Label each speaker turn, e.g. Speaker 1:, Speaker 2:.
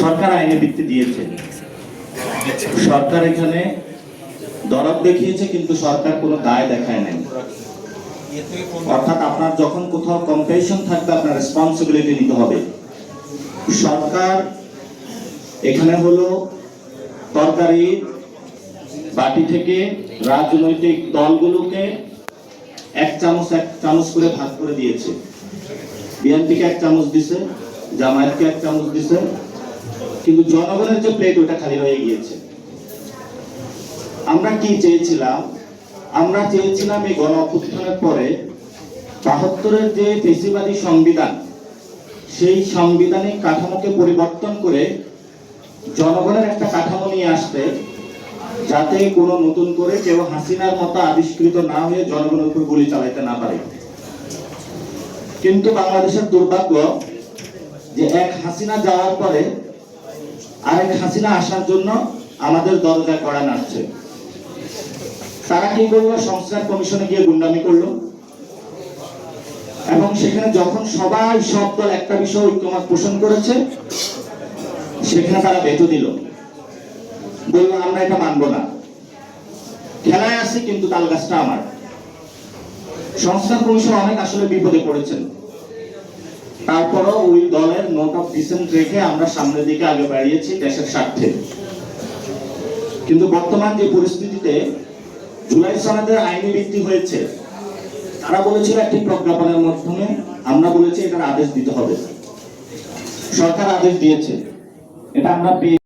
Speaker 1: সরকার আইনে ভিত্তি দিয়েছে। সরকার এখানে দরদ দেখিয়েছে, কিন্তু সরকার কোনো দায় দেখায় নাই। অর্থাৎ আপনার যখন কোথাও কম্পিটিশন থাকবে, আপনার রেসপন্সিবিলিটি নিতে হবে। সরকার এখানে হলো তরকারি বাটি থেকে রাজনৈতিক দলগুলোকে এক চামচ এক চামচ করে ভাগ করে দিয়েছে। বিএনপিকে এক চামচ দিছে, জামায়াতকে এক চামচ দিছে কিন্তু জনগণের যে প্লেট ওটা খালি হয়ে গিয়েছে। আমরা কি চেয়েছিলাম? আমরা চেয়েছিলাম এই গণ অভ্যুত্থানের পরে বাহাত্তরের যে পেশিবাদী সংবিধান, সেই সাংবিধানিক কাঠামোকে পরিবর্তন করে জনগণের একটা কাঠামো নিয়ে আসতে, যাতে কোনো নতুন করে কেউ হাসিনার মতো আবিষ্কৃত না হয়ে জনগণের উপর গুলি চালাইতে না পারে। কিন্তু বাংলাদেশের দুর্ভাগ্য যে এক হাসিনা যাওয়ার পরে আরেক হাসিনা আসার জন্য আমাদের দরজায় কড়া নাড়ছে। তারা কি করল? সংস্কার কমিশনে গিয়ে গুন্ডামি করল। এবং সেখানে যখন সবাই, সব দল একটা বিষয় ঐক্যমত পোষণ করেছে, সেখানে তারা ভেটো দিল। বলল, আমরা এটা মানবো না। খেলায় আছি, কিন্তু তাল গাছটা আমার। সংস্কার কমিশন অনেক আসলে বিপদে পড়েছেন। তারপরও ওই দলের নোট অফ ডিসেন্ট রেখে আমরা সামনের দিকে আগে বাড়িয়েছি দেশের স্বার্থে। কিন্তু বর্তমান যে পরিস্থিতিতে জুলাই সনদের আইনি ভিত্তি হয়েছে, তারা বলেছিল একটি প্রজ্ঞাপনের মাধ্যমে আমরা বলেছি এটার আদেশ দিতে হবে। সরকার আদেশ দিয়েছে। এটা আমরা পেয়ে